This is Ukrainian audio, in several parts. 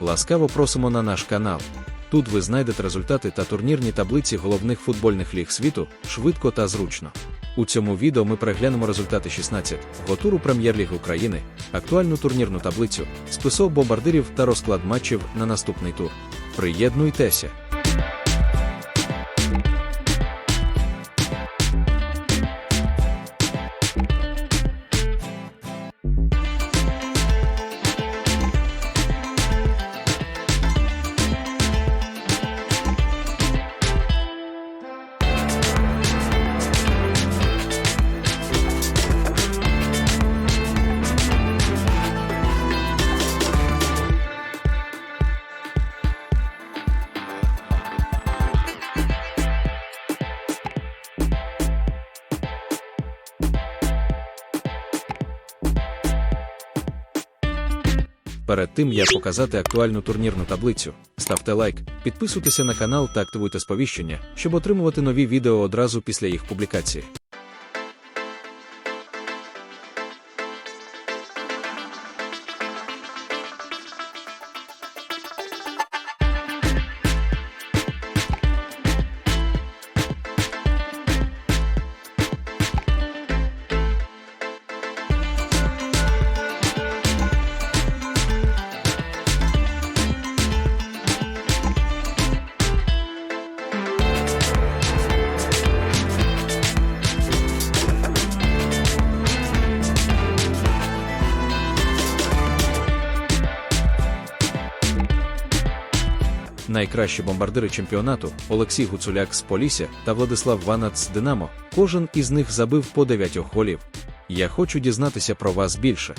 Ласкаво просимо на наш канал. Тут ви знайдете результати та турнірні таблиці головних футбольних ліг світу швидко та зручно. У цьому відео ми переглянемо результати 16 го туру Прем'єр-ліг України, актуальну турнірну таблицю, список бомбардирів та розклад матчів на наступний тур. Приєднуйтеся! Перед тим як показати актуальну турнірну таблицю, ставте лайк, підписуйтеся на канал та активуйте сповіщення, щоб отримувати нові відео одразу після їх публікації. Найкращі бомбардири чемпіонату Олексій Гуцуляк з Полісся та Владислав Ванац з Динамо. Кожен із них забив по 9 голів. Я хочу дізнатися про вас більше.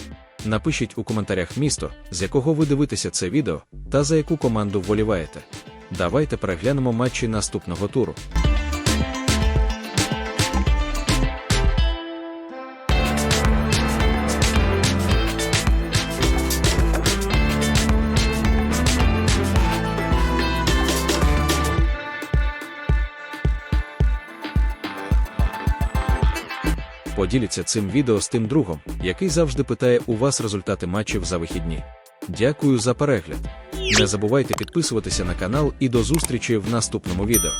Напишіть у коментарях місто, з якого ви дивитеся це відео, та за яку команду вболіваєте. Давайте переглянемо матчі наступного туру. Поділіться цим відео з тим другом, який завжди питає у вас результати матчів за вихідні. Дякую за перегляд. Не забувайте підписуватися на канал і до зустрічі в наступному відео.